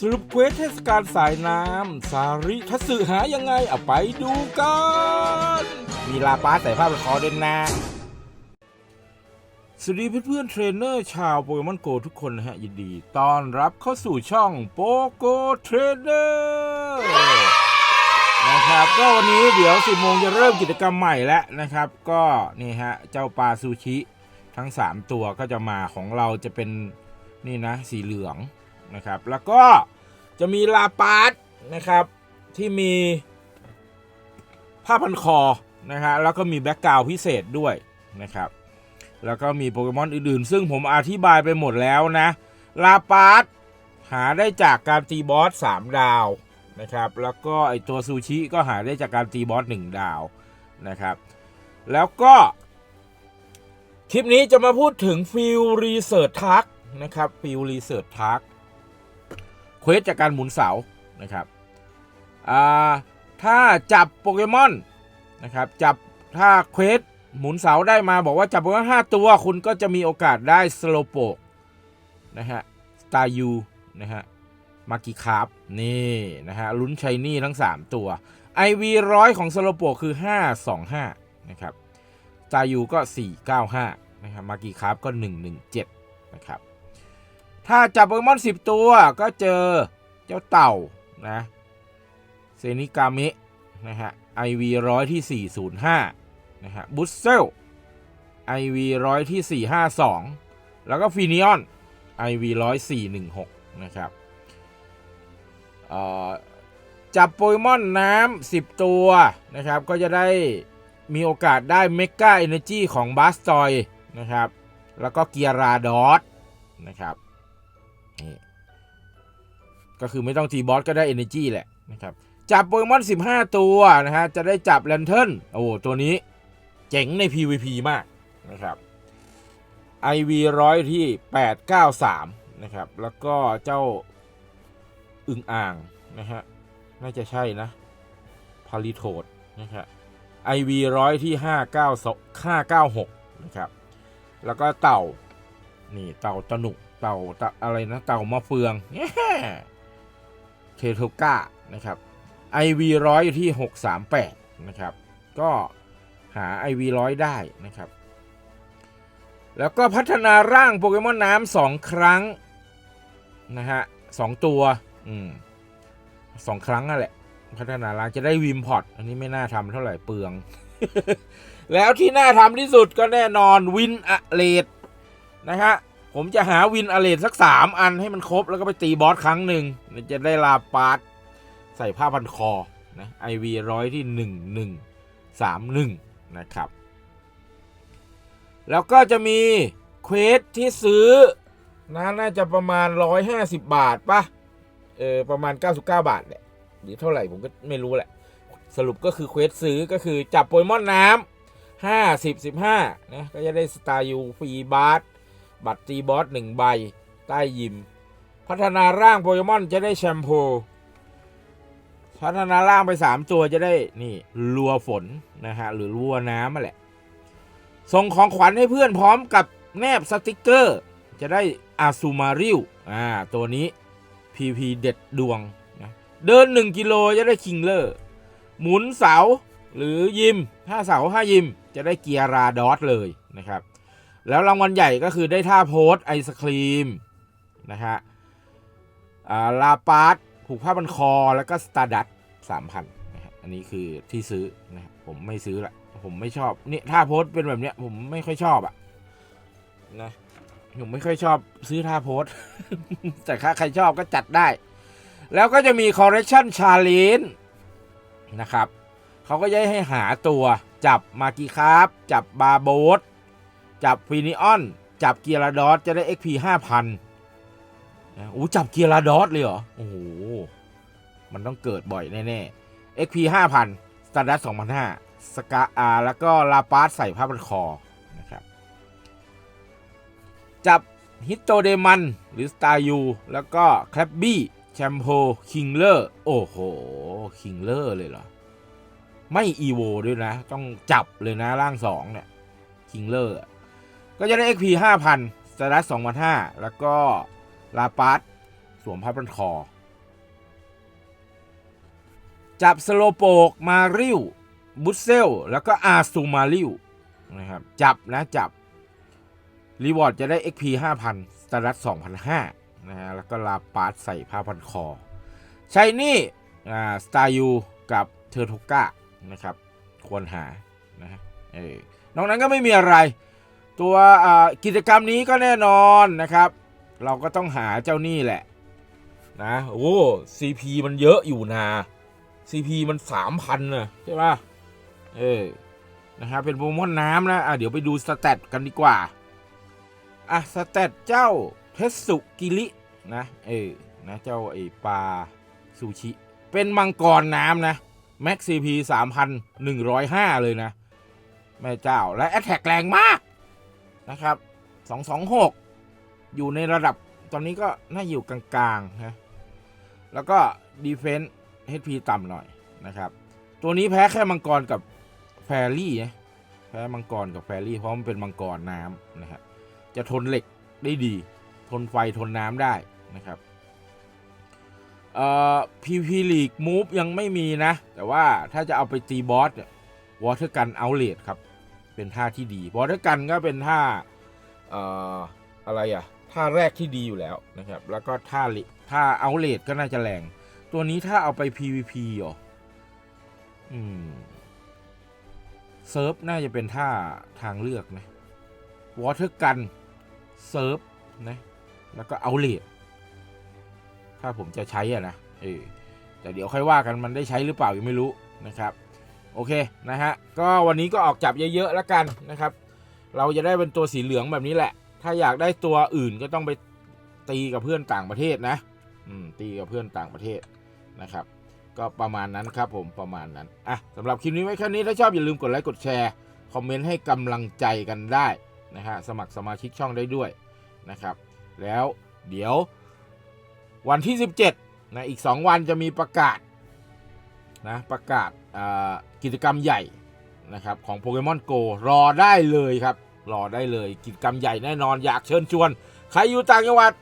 สรุปเควสเทศกาลสายน้ำ สาริทัศหายังไงเอาไปดูกัน มีลาป้าใส่ผ้าพันคอเด่นนะสวัสดีเพื่อนๆเทรนเนอร์ชาวโปเกมอนโกทุกคนนะฮะ ยินดีต้อนรับเข้าสู่ช่องโปโกเทรนเนอร์นะครับก็วันนี้เดี๋ยว10โมงจะเริ่มกิจกรรมใหม่แล้วนะครับ ก็นี่ฮะ เจ้าปลาซูชิ ทั้ง 3 ตัวก็จะมาของเราจะเป็นนี่นะ สีเหลือง นะครับ แล้วก็จะมีลาปาสนะครับที่มีผ้าพันคอนะฮะแล้วก็มีแบ็กกราวพิเศษด้วยนะครับ แล้วก็มีโปเกมอนอื่นๆ ซึ่งผมอธิบายไปหมดแล้วนะลาปาสหาได้จากการตีบอส 3 ดาวนะครับ แล้วก็ไอตัวซูชิก็หาได้จากการตีบอส 1 ดาวนะครับ แล้วก็ คลิปนี้จะมาพูดถึงฟิลรีเสิร์ชทักนะครับฟิลรีเสิร์ชทัก ควสจากการหมุนเสานะครับถ้าจับโปเกมอนนะครับจับถ้าเควสหมุนเสาได้มาบอกว่าจับโปเกมอนห้าตัวคุณก็จะมีโอกาสได้สโลโปกนะฮะสตาร์ยูนะฮะมากิคาร์นี่นะฮะลุ้นชัยนี่ทั้ง 3 ตัว IV ร้อยของสโลโปกคือ 525นะครับจายูก็ 495นะครับมากีคาร์ฟก็ 117นะครับ ถ้าจับโปเกมอน 10 ตัวก็เจอเจ้าเต่านะเซนิกามินะฮะ IV ร้อยที่ 405นะฮะบุสเซล IV ร้อยที่ 452 แล้วก็ฟินิออน IV ร้อย416นะครับจับโปเกมอนน้ำ10ตัวนะครับ ก็จะได้มีโอกาสได้เมกาเอเนจีของบาสตอยนะครับ แล้วก็เกียราดอสนะครับ นี่ก็คือไม่ต้องตีบอสก็ได้ Energy แหละนะครับจับโปเกมอน 15 ตัวนะฮะจะได้จับแลนเทิร์นโอ้ตัวนี้เจ๋งใน PVP มากนะครับ IV ร้อยที่ 893 นะครับ แล้วก็เจ้าอึงอ่างนะฮะน่าจะใช่นะพาริโทดนะครับ IV ร้อยที่ 592 596 นะครับ แล้วก็เต่า นี่เต่าตะนุก เต่าตะอะไรนะ เต่ามะเฟืองเทโทก้านะครับ IV ร้อยอยู่ที่ 638 นะครับ ก็หา IV ร้อยได้นะครับ แล้วก็พัฒนาร่างโปเกมอนน้ำสองครั้ง นะฮะสองตัว อืมสองครั้งนั่นแหละ พัฒนาร่างจะได้วิมพอตอันนี้ไม่น่าทำเท่าไหร่เปลือง แล้วที่น่าทำที่สุดก็แน่นอนวินอะเลดนะฮะ ผมจะหาวินอเลดสักสามอันให้มันครบแล้วก็ไปตีบอสครั้งหนึ่งจะได้ลาปาร์ตใส่ผ้าพันคอนะไอวีร้อยที่หนึ่งหนึ่งสามหนึ่งนะครับ แล้วก็จะมีเควสที่ซื้อนะน่าจะประมาณ 150 บาทปะเออประมาณ 99 บาทแหละหรือเท่าไหร่ผมก็ไม่รู้แหละ สรุปก็คือเควสซื้อก็คือจับโปเกมอนน้ำห้าสิบสิบห้านะก็จะได้สตาร์ยูฟรีบาร์ บัตรตีบอสหนึ่งใบ ใต้ยิม พัฒนาร่างโปเกมอนจะได้แชมพูพัฒนาร่างไป 3 ตัวจะได้นี่รัวฝนนะฮะหรือรัวน้ำมาแหละ ส่งของขวัญให้เพื่อนพร้อมกับแนบสติกเกอร์ จะได้อาซูมาริวอ่าตัวนี้ PP เด็ดดวงนะเดิน 1 กิโลจะได้คิงเลอร์หมุนเสาหรือยิมถ้าเสาห้ายิม จะได้เกียร์ราดอสเลยนะครับ แล้วรางวัลใหญ่ก็คือได้ท่าโพสไอศครีมนะฮะาลาปาร์ตผูกผ้าบันคอแล้วก็สตาร์ดัตสามพันนะฮะอันนี้คือที่ซื้อนะครับผมไม่ซื้อละผมไม่ชอบนี่ท่าโพสเป็นแบบเนี้ยผมไม่ค่อยชอบอะนะผมไม่ค่อยชอบซื้อท่าโพสแต่ถ้าใครชอบก็จัดได้ แล้วก็จะมี correction challenge นะครับเขาก็จะให้หาตัวจับมากีคร์ฟจับบาโบส จับฟินิออน จับเกียร์ดอสจะได้ XP 5,000นะโอ้จับเกียร์ดอสเลยเหรอ โอ้โห มันต้องเกิดบ่อยแน่ๆ XP 5,000 s t a r d u s t 2,500สกาอาแล้วก็ลาปาสใส่ผ้าพันคอนะครับ จับฮิตโตเดมันหรือสตาร์ยูแล้วก็แคลบบี้แชมโพคิงเลอร์โอ้โห คิงเลอร์เลยเหรอ ไม่อีโวด้วยนะ ต้องจับเลยนะร่างสองเนี่ย คิงเลอร์ ก็จะได้ XP 5,000สตาร์ดัส2,500แล้วก็ลาปาสสวมผ้าพันคอ จับสโลโปกมาริวบุสเซล แล้วก็อาซูมาริวนะครับ จับนะจับ รีวอร์ดจะได้ XP 5,000สตารัส2,500นะฮะ แล้วก็ลาปาร์ตใส่ผ้าพันคอ ใช่นี่อ่าสตาร์ยูกับเทอร์โทก้านะครับ ควรหานะฮะเออนอกนั้นก็ไม่มีอะไร ตัวกิจกรรมนี้ก็แน่นอนนะครับ เราก็ต้องหาเจ้านี่แหละนะโอ้ CP มันเยอะอยู่นะ CP มันสามพันนะใช่ป่ะเออนะฮะเป็นโปเกมอนน้ำนะอะเดี๋ยวไปดูสแตทกันดีกว่าอะสแตทเจ้าเทสสุกิรินะเออนะเจ้าไอปลาซูชิ เป็นมังกรน้ำนะแม็กซีพีสามพันหนึ่งร้อยห้าเลยนะ แม่เจ้าและแอ t แทกแรงมาก นะครับสองสองหกอยู่ในระดับตอนนี้ก็น่าอยู่กลางๆนะแล้วก็ดีเฟน s ์ HP ต่ำหน่อยนะครับ ตัวนี้แพ้แค่มังกรกับแฟรี่นะแพ้มังกรกับแฟรี่เพราะมันเป็นมังกรน้ำนะครับจะทนเหล็กได้ดี ทนไฟทนน้ำได้นะครับเอ่อ PVP League Move ยังไม่มีนะ แต่ว่าถ้าจะเอาไปตีบอสเนี่ยวอเ e อร์กันเอาเลดครับ เป็นท่าที่ดีวอเ e อร์กันก็เป็นท่าเอ่อะไรอะท่าแรกที่ดีอยู่แล้วนะครับ แล้วก็ท่าลิท่าเอาเลดก็น่าจะแรง ตัวนี้ถ้าเอาไป PVP เหรออืมเซิร์ฟน่าจะเป็นท่าทางเลือกนะวอเ e อร์กันเซิร์ฟนะแล้วก็เอาเลดถ้าผมจะใช้อะนะเออแต่เดี๋ยวค่อยว่ากันมันได้ใช้หรือเปล่ายังไม่รู้นะครับ โอเคนะฮะก็วันนี้ก็ออกจับเยอะๆแล้วกันนะครับ เราจะได้เป็นตัวสีเหลืองแบบนี้แหละ ถ้าอยากได้ตัวอื่นก็ต้องไปตีกับเพื่อนต่างประเทศนะอืมตีกับเพื่อนต่างประเทศนะครับ ก็ประมาณนั้นครับผมประมาณนั้นอะสำหรับคลิปนี้ไว้แค่นี้ถ้าชอบอย่าลืมกดไลค์กดแชร์คอมเมนต์ให้กำลังใจกันได้นะฮะสมัครสมาชิกช่องได้ด้วยนะครับ แล้วเดี๋ยววันที่ 17นะอีก 2 วันจะมีประกาศ นะประกาศกิจกรรมใหญ่นะครับของโปเกมอนโกรอได้เลยครับ รอได้เลยกิจกรรมใหญ่แน่นอนอยากเชิญชวน ใครอยู่ต่างจังหวัด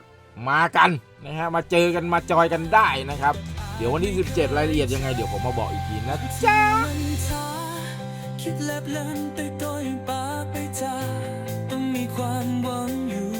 มากันนะฮะมาเจอกันมาจอยกันได้นะครับ เดี๋ยววันที่ 17 รายละเอียดยังไง เดี๋ยวผมมาบอกอีกทีนะจ๊ะคิดแลบเล่นไปก็ยังปากไปจาต้องมีความหวังอยู่